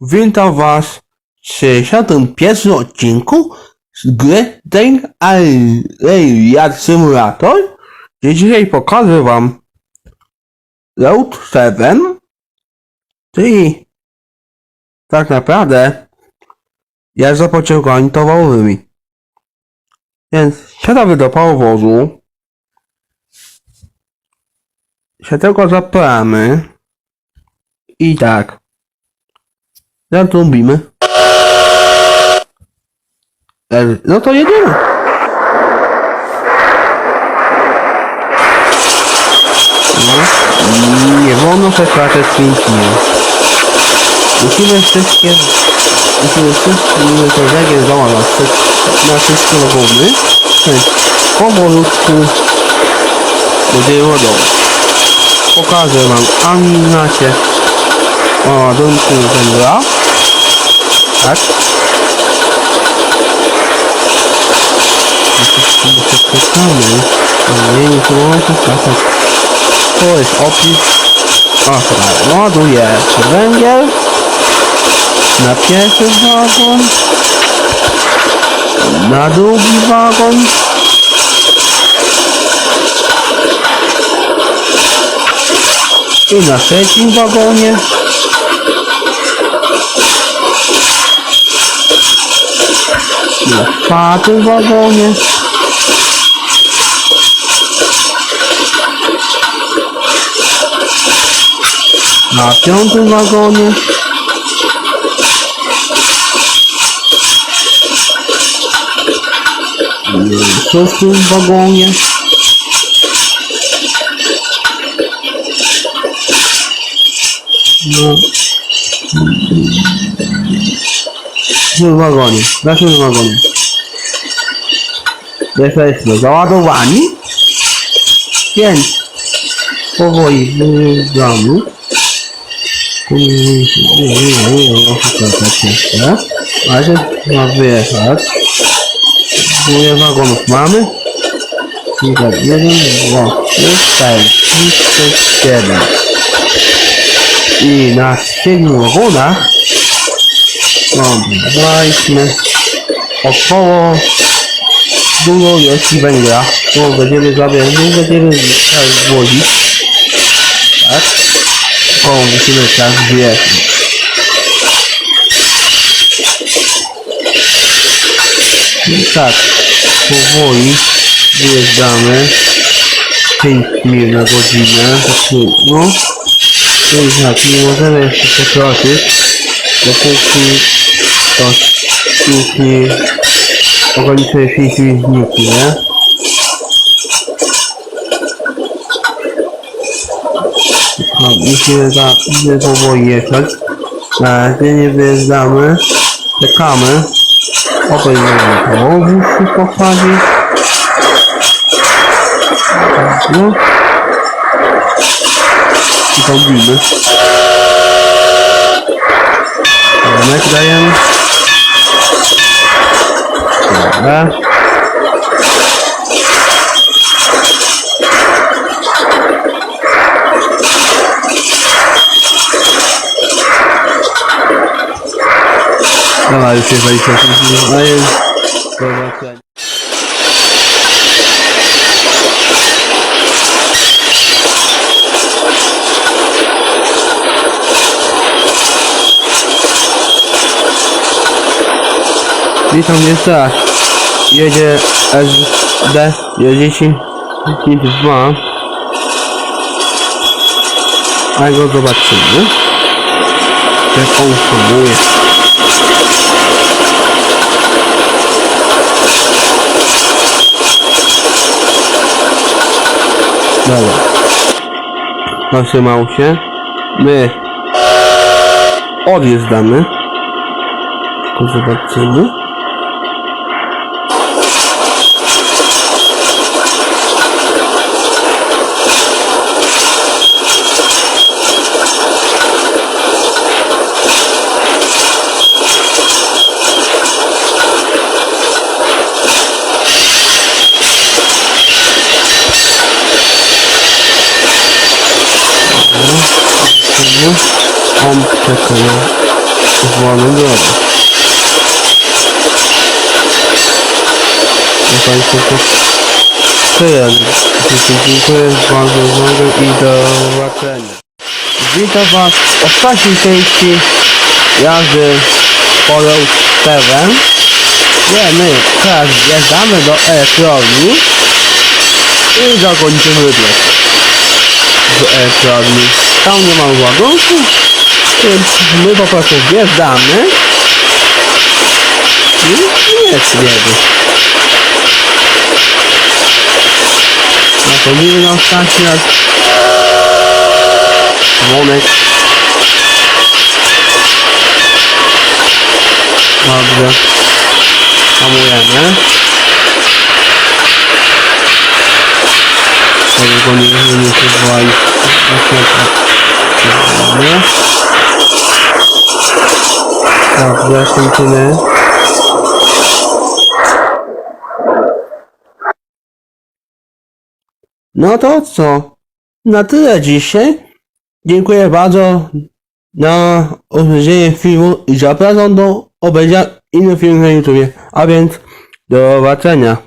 Witam Was w 61 odcinku z gry Train Alien Simulator. gdzie Dzisiaj pokażę Wam Road 7, czyli tak naprawdę jazda pociągami towarowymi. Więc siadamy do powozu. Się tylko zapalamy. I tak. Zatrąbimy. E, No to jedziemy. No. Nie wolno przekraczać pięknie. Musimy wszystkie... Musimy wszystkie zdoła na, wszy- na wszystkie. Więc powolutku będziemy ładować. Pokażę wam animację ładunku węgla. Tak. Nie, nie próbuję przeklikać. To jest opis. O, dobra. Ładuję węgiel. Na pierwszy wagon. Na drugi wagon. I na trzecim wagonie. Na czwartym wagonie. Na piątym wagonie. Na szóstym wagonie. No. W wagonie, w naszym wagonie. Jesteśmy załadowani, więc powoli wyjeżdżamy. Ale ma wyjechać. Dwie wagonów mamy. Jeden, dwa, trzy, cztery, pięć, siedem. I na siedmiu wagonach Znajdźmy około dużo ilości węgla, bo będziemy zabierać, nie będziemy złodzić. Tak? O, musimy tak zbierać. I tak, powoli wyjeżdżamy 5 mil na godzinę, znaczy, no, to jest tak, nie możemy jeszcze przekroczyć, dopóki to silniki ograniczone silniki, nie? No, musimy za, musimy powoli jechać. Na razie nie wyjeżdżamy. Czekamy. Obejmiemy połowę się pochwadzić. No. I pobimy. Ramek dajemy. Dobra. Dobra, już jechaliśmy. A jest... Dobra, Witam jeszcze raz. Jedzie SD jedzie 2 A go zobaczymy. Jak on próbuje. Dobra. Zatrzymał się. My odjeżdżamy. Tylko zobaczymy. Jest pomp czekania włączony. Tutaj to tyle. Dziękuję bardzo za uwagę i do zobaczenia. Witam Was w ostatniej części jazdy Polow 7. Nie, my teraz wjeżdżamy do elektrowni i zakończymy wybieg w elektrowni tam nie mamy ładunku, więc my po prostu wjeżdżamy i nie jedzie. No to nie na sąsiad. Moment. Dobrze. Hamujemy. Tego nie, nie, nie, nie, nie, nie, nie? Tak, właśnie tyle. No to co? Na tyle dzisiaj. Dziękuję bardzo na obejrzenie filmu i zapraszam do obejrzenia innych filmów na YouTube. A więc do zobaczenia.